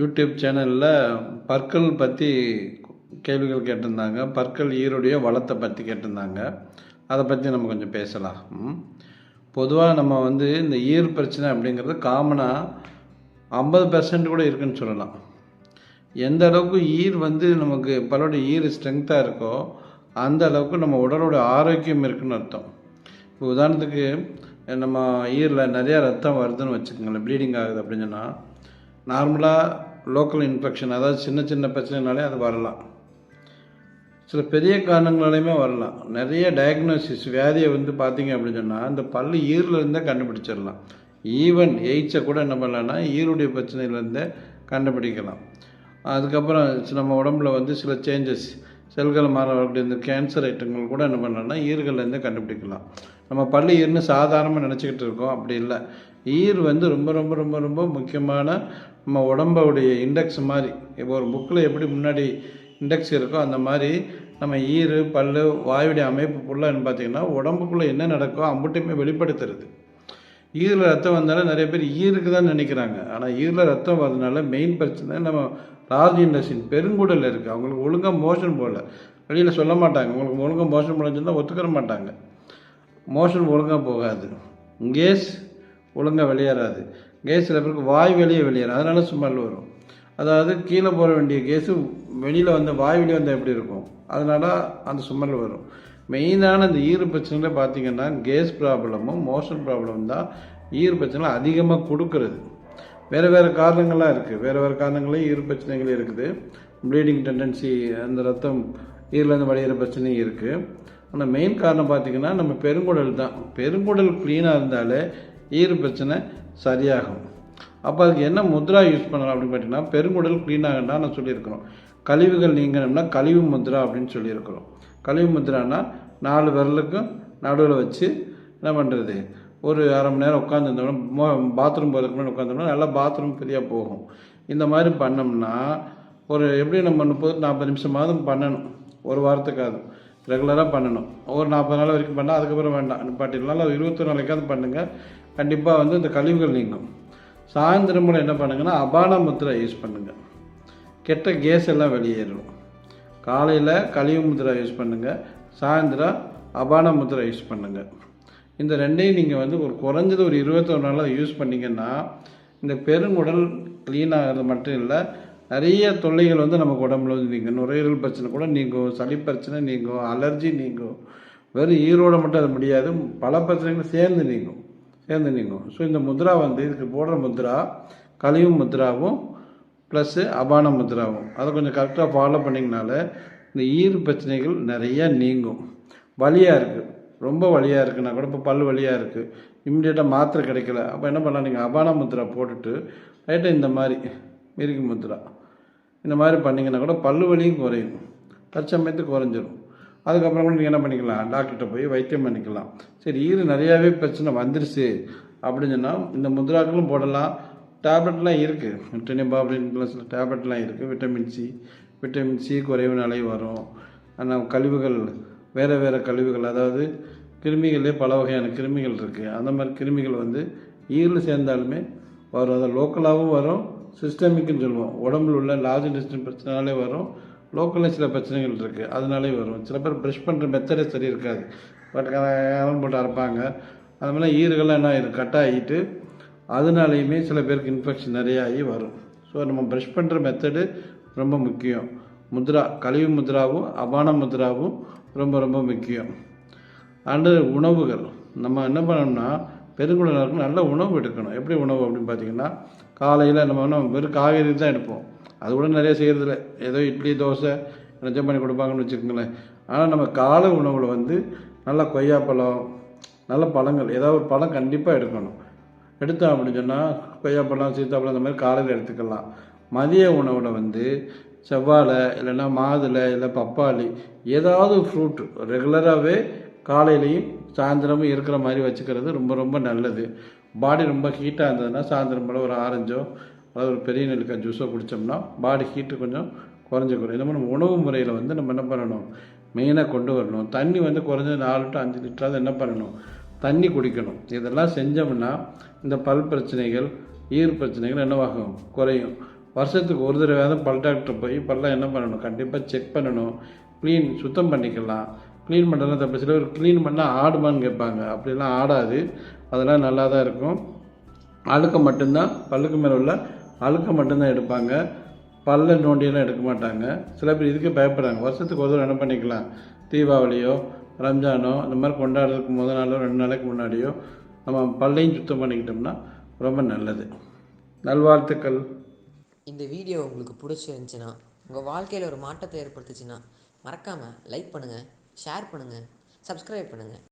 YouTube சேனலில் பற்கள் பற்றி கேள்விகள் கேட்டிருந்தாங்க. பற்கள் ஈருடைய வளத்தை பற்றி கேட்டிருந்தாங்க. அதை பற்றி நம்ம கொஞ்சம் பேசலாம். பொதுவாக நம்ம வந்து இந்த ஈர் பிரச்சனை அப்படிங்கிறது காமனாக ஐம்பது பெர்சன்ட் கூட இருக்குன்னு சொல்லலாம். எந்த அளவுக்கு ஈர் வந்து நமக்கு பலருடைய ஈர் ஸ்ட்ரென்த்தாக இருக்கோ அந்த அளவுக்கு நம்ம உடலோட ஆரோக்கியம் இருக்குன்னு அர்த்தம். இப்போ உதாரணத்துக்கு நம்ம ஈரில் நிறையா ரத்தம் வருதுன்னு வச்சுக்கோங்களேன் ப்ளீடிங் ஆகுது அப்படின்னு சொன்னால் நார்மலாக லோக்கல் இன்ஃபெக்ஷன் அதாவது சின்ன சின்ன பிரச்சனைனாலே அது வரலாம். சில பெரிய காரணங்களாலையுமே வரலாம். நிறைய டயக்னோசிஸ் வியாதியை வந்து பார்த்தீங்க அப்படின்னு சொன்னால் இந்த பல்லு ஈரில் இருந்தே கண்டுபிடிச்சிடலாம். ஈவன் எய்ட்ஸை கூட என்ன பண்ணலாம்னா ஈருடைய பிரச்சனையிலேருந்தே கண்டுபிடிக்கலாம். அதுக்கப்புறம் நம்ம உடம்புல வந்து சில சேஞ்சஸ் செல்கள் மாற வரக்கூடிய இந்த கேன்சர் ஐட்டங்கள் கூட என்ன பண்ணலாம்னா ஈர்கள்லேருந்து கண்டுபிடிக்கலாம். நம்ம பள்ளி ஈர்னு சாதாரணமாக நினச்சிக்கிட்டு இருக்கோம். அப்படி இல்லை. ஈர் வந்து ரொம்ப ரொம்ப ரொம்ப ரொம்ப முக்கியமான நம்ம உடம்புடைய இண்டெக்ஸ் மாதிரி. இப்போ ஒரு புக்கில் எப்படி முன்னாடி இண்டெக்ஸ் இருக்கோ அந்த மாதிரி நம்ம ஈர் பல்லு வாயுடைய அமைப்பு ஃபுல்லாக பார்த்தீங்கன்னா உடம்புக்குள்ளே என்ன நடக்கோ அம்புட்டையுமே வெளிப்படுத்துறது. ஈரில் ரத்தம் வந்தாலும் நிறைய பேர் ஈருக்கு தான் நினைக்கிறாங்க. ஆனால் ஈரில் ரத்தம் வரதுனால மெயின் பிரச்சனை நம்ம லார்ஜ் இண்டஸ்ட்ரின் பெருங்குடல் இருக்குது அவங்களுக்கு ஒழுங்காக மோஷன் போகல வெளியில் சொல்ல மாட்டாங்க. உங்களுக்கு ஒழுங்காக மோஷன் போலன்னு ஒத்துக்கிற மாட்டாங்க. மோஷன் ஒழுங்காக போகாது. கேஸ் ஒழுங்காக வெளியேறாது. கேஸ் சில பேருக்கு வாய் வெளியே வெளியேறும் அதனால ஸ்மெல் வரும். அதாவது கீழே போக வேண்டிய கேஸு வெளியில் வந்த வாய் வெளியே வந்தால் எப்படி இருக்கும்? அதனால் அந்த சுமல் வரும். மெயினான இந்த ஈர பிரச்சனையில் பார்த்திங்கன்னா கேஸ் ப்ராப்ளமும் மோஷன் ப்ராப்ளம் தான் ஈர பிரச்சனை அதிகமாக கொடுக்கறது. வேறு வேறு காரணங்கள்லாம் இருக்குது வேறு வேறு காரணங்களே ஈறு பிரச்சனைகள் இருக்குது. ப்ளீடிங் டெண்டன்சி அந்த ரத்தம் ஈரலேருந்து வடிகிற பிரச்சனையும் இருக்குது ஆனால் மெயின் காரணம் பார்த்தீங்கன்னா நம்ம பெருங்குடல் தான். பெருங்குடல் க்ளீனாக இருந்தாலே ஈர பிரச்சனை சரியாகும். அப்போ அதுக்கு என்ன முத்ரா யூஸ் பண்ணலாம் அப்படின்னு பார்த்தீங்கன்னா பெருங்குடல் க்ளீன் ஆகண்டா நான் சொல்லியிருக்கிறோம். கழிவுகள் நீங்கணும்னா கழிவு முத்ரா அப்படின்னு சொல்லியிருக்கிறோம். கழிவு முத்ரானா நாலு விரலுக்கும் நடுவில் வச்சு என்ன பண்ணுறது ஒரு அரை மணி நேரம் உட்காந்துருந்தோம்னா மோ பாத்ரூம் போகிறதுக்கு முன்னாடி உட்காந்தோம்னா நல்லா பாத்ரூம் ஃப்ரீயாக போகும். இந்த மாதிரி பண்ணோம்னா ஒரு எப்படி நம்ம முப்பது நாற்பது நிமிஷமாவது பண்ணணும். ஒரு வாரத்துக்காவது. ரெகுலராக பண்ணணும். ஒரு நாற்பது நாள் வரைக்கும் பண்ணால் அதுக்கப்புறம் வேண்டாம். நிப்பாட்டிடலாம் ஒரு இருபத்தொரு நாளைக்காவது பண்ணுங்கள் கண்டிப்பாக வந்து இந்த கழிவுகள் நீங்கும். சாயந்தரம் கூட என்ன பண்ணுங்கன்னா அபான முத்திரை யூஸ் பண்ணுங்கள் கெட்ட கேஸ் எல்லாம் வெளியேறும். காலையில் கழிவு முத்திரை யூஸ் பண்ணுங்கள் சாயந்தரம் அபான முத்திரை யூஸ் பண்ணுங்கள் இந்த ரெண்டையும் நீங்கள் வந்து ஒரு குறைஞ்சது ஒரு இருபத்தொரு நாளாக யூஸ் பண்ணிங்கன்னா இந்த பெருங்குடல் க்ளீன் ஆகிறது மட்டும் இல்லை நிறைய தொல்லைகள் வந்து நமக்கு உடம்புல வந்து நீங்கள் நுரையீரல் பிரச்சனை கூட நீங்கும் சளி பிரச்சனை நீங்கும் அலர்ஜி நீங்கும் வெறும் ஈரோட மட்டும் அது முடியாது பல பிரச்சனைகளும் சேர்ந்து நீங்கும் சேர்ந்து நீங்கும். ஸோ இந்த முத்ரா வந்து இதுக்கு போடுற முத்ரா கழிவு முத்ராவும் ப்ளஸ்ஸு அபான முத்ராவும். அதை கொஞ்சம் கரெக்டாக ஃபாலோ பண்ணிங்கனால இந்த ஈர் பிரச்சனைகள் நிறைய நீங்கும். வலியாக இருக்குது ரொம்ப வழியாக இருக்குன்னா கூட இப்போ பல் வலியாக இருக்குது இம்மிடியேட்டாக மாத்திரை கிடைக்கல. அப்போ என்ன பண்ணலாம்? நீங்கள் அபான முத்திரா போட்டுட்டு லைட்டாக இந்த மாதிரி மிருகி முத்திரா இந்த மாதிரி பண்ணிங்கன்னா கூட பல் வலியும் குறையும். தற்சமயத்துக்கு குறைஞ்சிரும். அதுக்கப்புறம் கூட நீங்கள் என்ன பண்ணிக்கலாம்? டாக்டர்கிட்ட போய் வைத்தியம் பண்ணிக்கலாம். சரி ஈறு நிறையாவே பிரச்சனை வந்துருச்சு அப்படின்னு சொன்னால் இந்த முத்ராக்களும் போடலாம். டேப்லெட்லாம் இருக்குது டெனிபா அப்படின்னு சில டேப்லெட்லாம் இருக்குது விட்டமின் சி விட்டமின் சி குறைவுனாலே வரும். ஆனால் கழிவுகள் வேறு வேறு கழிவுகள் அதாவது கிருமிகளே பல வகையான கிருமிகள் இருக்குது அந்த மாதிரி கிருமிகள் வந்து ஈரில் சேர்ந்தாலுமே வரும். அது லோக்கலாகவும் வரும் சிஸ்டமிக்குன்னு சொல்லுவோம். உடம்புல உள்ள லார்ஜ் இன்டெஸ்டின் பிரச்சனைனாலே வரும். லோக்கலில் சில பிரச்சனைகள் இருக்குது அதனாலே வரும். சில பேர் ப்ரஷ் பண்ணுற மெத்தடே சரி இருக்காது. பட் கலம் போட்டு அரைப்பாங்க. அது மாதிரிலாம் ஈறுகள்லாம் என்ன ஆகிடும் கட் ஆகிட்டு அதனாலையுமே சில பேருக்கு இன்ஃபெக்ஷன் நிறைய ஆகி வரும். ஸோ நம்ம ப்ரஷ் பண்ணுற மெத்தடு ரொம்ப முக்கியம். முத்ரா கழிவு முத்ராவும் அபான முத்ராவும் ரொம்ப ரொம்ப முக்கியம். அண்டு உணவுகள். நம்ம என்ன பண்ணோம்னா பெருங்குடலுக்கு நல்ல உணவு எடுக்கணும். எப்படி உணவு அப்படின்னு பார்த்தீங்கன்னா காலையில் நம்ம என்ன வெறும் காய்கறி தான் எடுப்போம். அது கூட நிறைய செய்கிறதில்ல ஏதோ இட்லி தோசை நிஜம் பண்ணி கொடுப்பாங்கன்னு வச்சுக்கோங்களேன். ஆனால் நம்ம காலை உணவில் வந்து நல்ல கொய்யாப்பழம் நல்ல பழங்கள் ஏதாவது ஒரு பழம் கண்டிப்பாக எடுக்கணும். எடுத்தோம் அப்படின்னு சொன்னால் கொய்யாப்பழம் சீத்தாப்பழம் அந்த மாதிரி காலையில் எடுத்துக்கலாம். மதிய உணவில் வந்து செவ்வாழை இல்லைன்னா மாதுளை இல்லை பப்பாளி ஏதாவது ஃப்ரூட் ரெகுலராகவே காலையிலையும் சாயந்தரமும் இருக்கிற மாதிரி வச்சுக்கிறது ரொம்ப ரொம்ப நல்லது. பாடி ரொம்ப ஹீட்டாக இருந்ததுன்னா சாயந்தரம் போல் ஒரு ஆரஞ்சோ அதாவது ஒரு பெரிய நெல்லிக்காய் ஜூஸோ குடித்தோம்னா பாடி ஹீட்டு கொஞ்சம் குறைஞ்சிக்கணும் இந்த மாதிரி உணவு முறையில் வந்து நம்ம என்ன பண்ணணும்? மெயினாக கொண்டு வரணும். தண்ணி வந்து குறைஞ்சது நாலு டு அஞ்சு லிட்டராவது என்ன பண்ணணும்? தண்ணி குடிக்கணும். இதெல்லாம் செஞ்சோம்னா இந்த பல் பிரச்சனைகள் ஈர் பிரச்சனைகள் என்னவாகும்? குறையும். வருஷத்துக்கு ஒரு தடவையாவது பல் டாக்டர் போய் பல்லாம் என்ன பண்ணணும்? கண்டிப்பாக செக் பண்ணணும். க்ளீன் சுத்தம் பண்ணிக்கலாம். க்ளீன் பண்ணுறதுலாம் தப்பு. சில பேர் க்ளீன் பண்ணால் ஆடுமான்னு கேட்பாங்க. அப்படிலாம் ஆடாது. அதெல்லாம் நல்லா தான் இருக்கும். அழுக்க மட்டும்தான். பல்லுக்கு மேலே உள்ள அழுக்க மட்டும்தான் எடுப்பாங்க. பல்ல நோண்டியெல்லாம் எடுக்க மாட்டாங்க. சில பேர் இதுக்கு பயப்படுறாங்க. வருஷத்துக்கு ஒரு தடவை என்ன பண்ணிக்கலாம்? தீபாவளியோ ரம்ஜானோ இந்த மாதிரி கொண்டாடுறதுக்கு முதல் நாளோ ரெண்டு நாளைக்கு முன்னாடியோ நம்ம பல்லையும் சுத்தம் பண்ணிக்கிட்டோம்னா ரொம்ப நல்லது. நல்வாழ்த்துக்கள். இந்த வீடியோ உங்களுக்கு பிடிச்சிருந்துச்சின்னா உங்கள் வாழ்க்கையில் ஒரு மாற்றத்தை ஏற்படுத்துச்சுன்னா மறக்காமல் லைக் பண்ணுங்கள் ஷேர் பண்ணுங்கள் சப்ஸ்கிரைப் பண்ணுங்கள்